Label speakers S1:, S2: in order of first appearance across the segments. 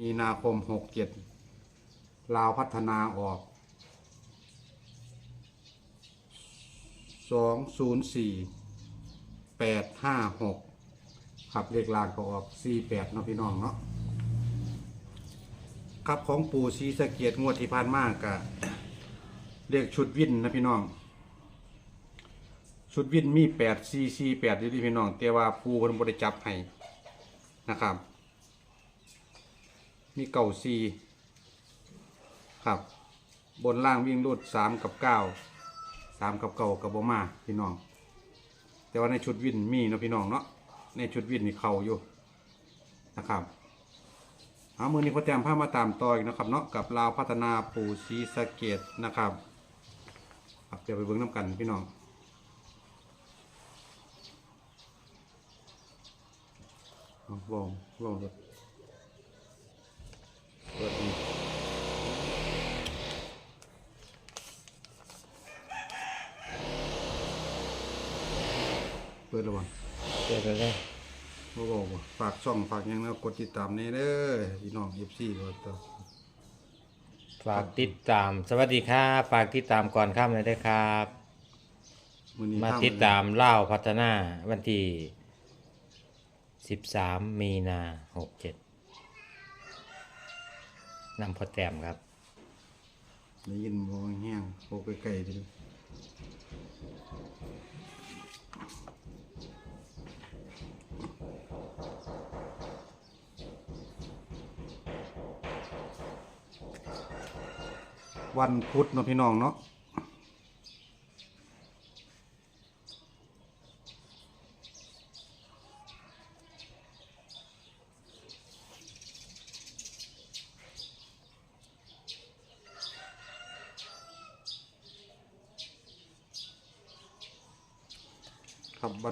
S1: มีนาคมหกเจ็ดลาวพัฒนาออกสองศูนย์สี่แปดห้าหกครับเลขลางก็ออกสี่แปดเนาะพี่น้องเนาะครับของปู่ซีสะเกียดงวดที่ผ่านมากกะเลขชุดวินนะพี่น้อง ชุดวินมีแปดซีซีแปดอยู่ที่พี่น้องแต่ว่าปูเพิ่นบริจับให้นะครับ มีเก่าซีครับ บนล่างวิ่งรูดสามกับเก้าสามกับเก่ากับบมาพี่น้อง แต่ว่าในชุดวินมีเนาะพี่น้องเนาะในชุดวินนี่เข่าอยู่นะครับเอามือนี้พอแจมผ้ามาตามต่ออีกนะครับเนาะกับลาวพัฒนาปูซีสะเกตนะครับเดี๋ยวไปเบิ้งน้ำกันพี่น้องลองลองลองดู เปิดอีกเปิดแล้วบ่
S2: เจอกันเลย
S1: บ่บอกบ่ฝากช่องฝากหยังแล้วกดติดตามนี่เด้อพี่น้อง FC ก็ต่อ
S2: ฝากติดตาม สวัสดีครับฝากติดตามก่อนข้ามเลยได้ครับ
S1: มื้อนี้
S2: มา
S1: ทง
S2: ติดตามเล่าพัฒนาวันที่ 13 มีนา 67 นำพอแต้มครับ
S1: ได้ยินบ่แห้งโอ้ไกลๆดิวันพุธเนาะพี่น้องเนาะ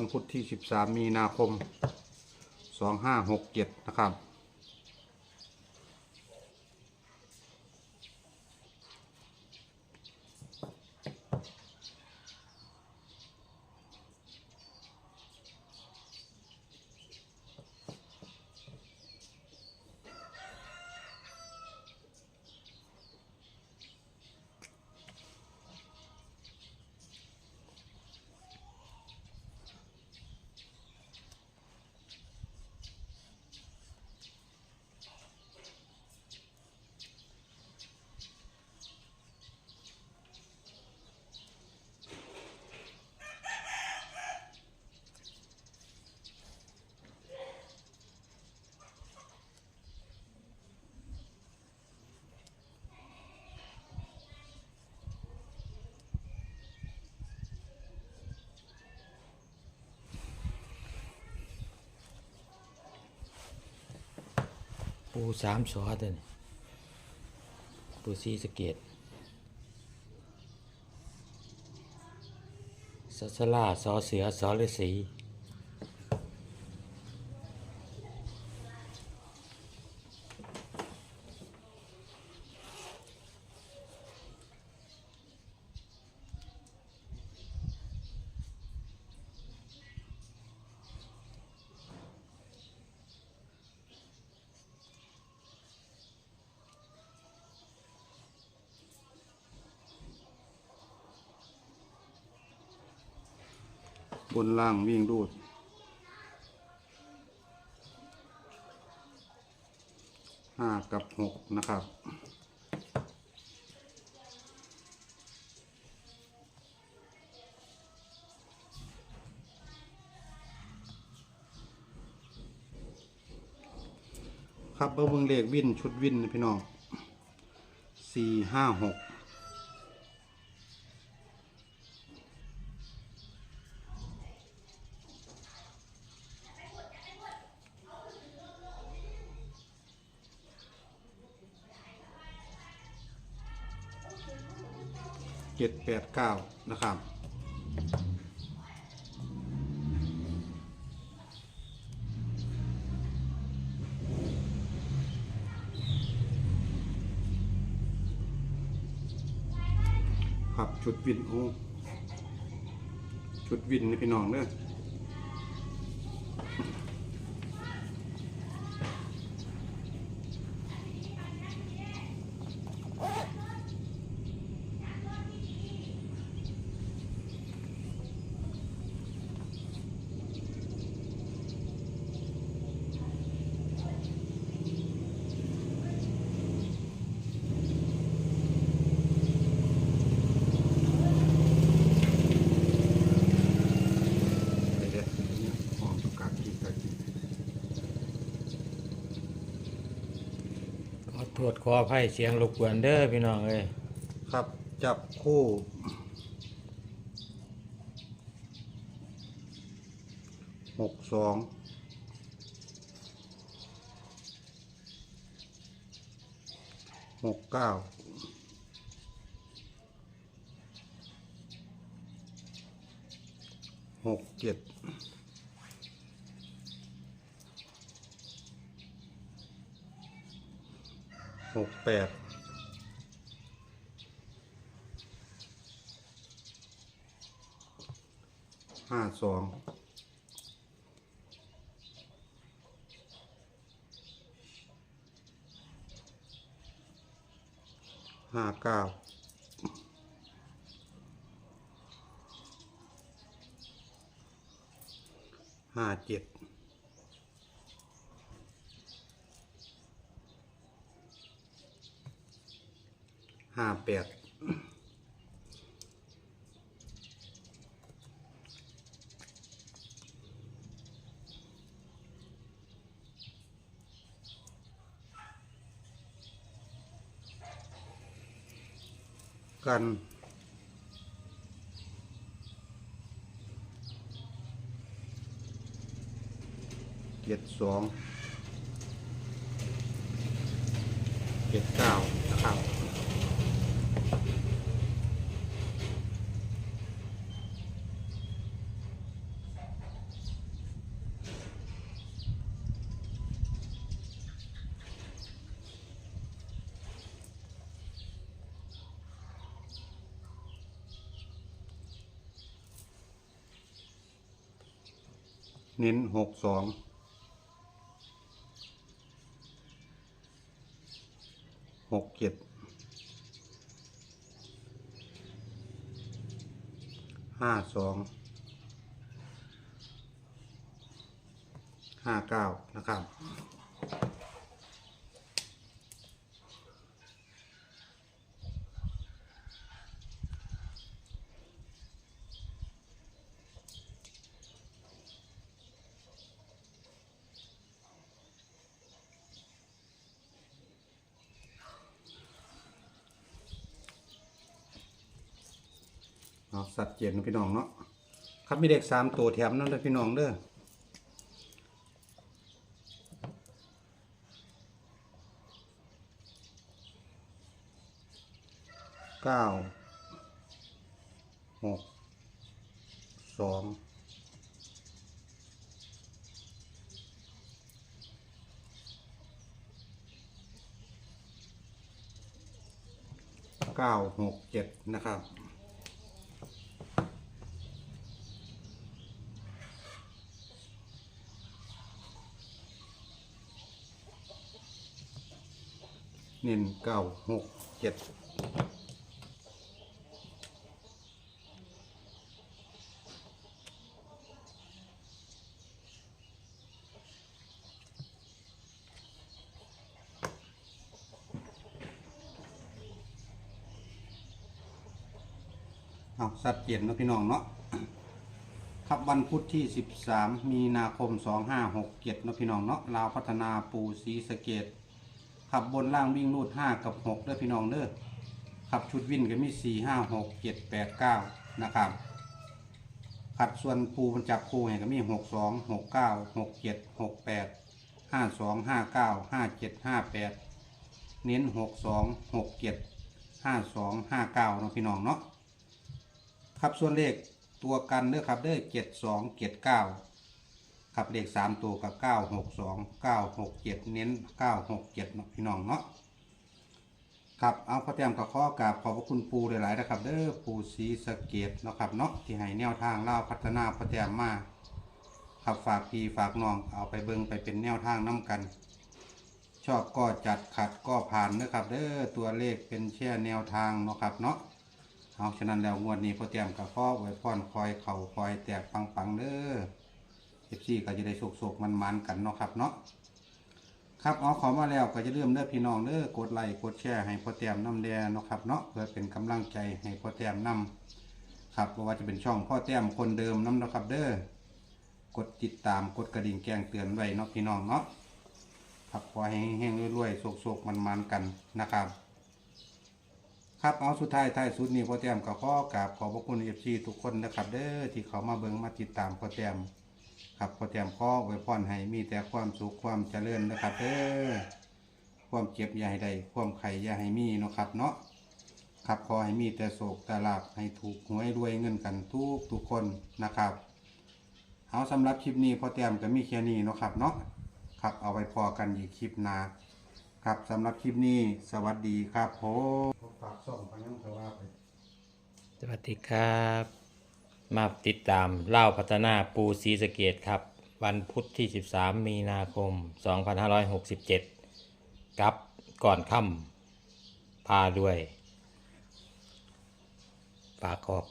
S1: วันพุธที่ 13 มีนาคม 2567 นะครับ
S2: ปูสามสอตัวนปูซีสเกตสัสลาสอเสือสอฤาษี
S1: บนล่างวิ่งรูด ห้ากับหกนะครับ ครับเบิ่งเลขวินชุดวินนะพี่น้องสี่ห้าหก จ็ดแปดเก้านะครับครับชุดวินโอ้ชุดวินนี่พี่น้องเด้อ
S2: ข อโทษขออภัยเสียงรบกวนเด้อพี่น้องเอ้ย
S1: ครับจับคู่ หกสอง หกเก้า หกเจ็ด หกแปดห้าสองห้าเก้าห้าเจ็ด แปดกันเจ็ดสองเจ็ดเก้านะครับ เน้นหกสองหกเจ็ดห้าสองห้าเก้านะครับ เอาสัตว์เจนนะพี่น้องเนาะครับมีเด็กสามตัวแถมนั่นเลยพี่น้องเด้อเก้าหกสองเก้าหกเจ็ดนะครับ เน้นเก้าหกเจ็ดเอาสัตว์เย็นนะพี่น้องเนาะครับวันพุธที่ 13 มีนาคม 2567นะพี่น้องเนาะลาวพัฒนาปูสีสเกต ขับบนล่างวิ่งรูดห้ากับหกเด้อพี่น้องเด้อขับชุดวิ่นก็มีสี่ห้าหกเจ็ดแปดเก้านะครับขัดส่วนปูมันจับคู่ให้ก็มีหกสองหกเก้าหกเจ็ดหกแปดห้าสองห้าเก้าห้าเจ็ดห้าแปดเน้นหกสองหกเจ็ดห้าสองห้าเก้าเนาะพี่น้องเนาะครับส่วนเลขตัวกันเด้อครับเด้อเจ็ดสองเจ็ดเก้า ครับเลขสามตัวกับเก้าหกสองเก้าหกเจ็ดเน้นเก้าหกเจ็ดเนาะพี่น้องเนาะครับเอาพระแต้มกับข้อกราบขอบพระคุณปูหลายๆนะครับ เด้อปูสีสะเกตเนาะครับเนาะที่ให้แนวทางเล่าพัฒนาพระแต้มมาครับฝากพี่ฝากน้องเอาไปเบิงไปเป็นแนวทางน้กัน ชอบก็จัดขัดก็ผ่านนะครับเด้อตัวเลขเป็นแช่แนวทางเนาะครับเนาะเอาฉะนั้นแล้วงวดนี้พระแต้มกับข้อไว้พรคอยเข่าคอยแตกปังๆเด้อ ฟซีก็จะได้โศกๆมันๆกันเนาะครับเนาะครับเอาขอมาแล้วก็จะเริ่มเด้อพี่น้องเด้อกดไลค์กดแชร์ให้พ่อแต้มน้ำแดงเนาะครับเนาะเพื่อเป็นกำลังใจให้พ่อแต้มนำครับบ่ว่าจะเป็นช่องพ่อแต้มคนเดิมน้ำเนาะครับ เด้อกดติดตามกดกระดิ่งแจ้งเตือนไว้เนาะพี่น้องเนาะครับขอให้แห้งๆรวยๆโศกๆมันๆกันนะครับครับเอาสุดท้ายท้ายสุดนี้พ่อแต้มก็ขอกราบขอบพระคุณเอฟซีทุกคนนะครับ เด้อที่เขามาเบิ่งมาติดตามพ่อแต้ม ครับพอแต้มขอไว้พรให้มีแต่ความสุขความเจริญนะครับเด้อความเจ็บอย่าให้ได้ความไข่อย่าให้มีเนาะครับเนาะครับขอให้มีแต่โศกแต่ลาบให้ถูกหวยรวยเงินกันทุกทุกคนนะครับ เอาสำหรับคลิปนี้พอแต้มก็มีแค่นี้เนาะครับเนาะครับเอาไว้พอกันอีกคลิปหน้าครับสำหรับคลิปนี้สวัสดีครับผมฝากส่งไปยังเถอะว่าไป
S2: สวัสดีครับ มาติดตามเล่าพัฒนาปูซีสะเกตครับ วันพุธที่ 13 มีนาคม 2567 กับก่อนค่ำพาด้วยฝากขอบ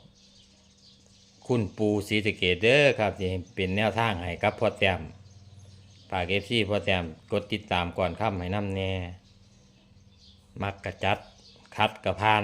S2: คุณปูซีสะเกตเด้อครับที่เป็นแนวทางให้กับพ่อแต้มฝากเอฟซีพ่อแต้มกดติดตามก่อนค่ำให้น้ำแน่ มักกระจัด คัดกระพาน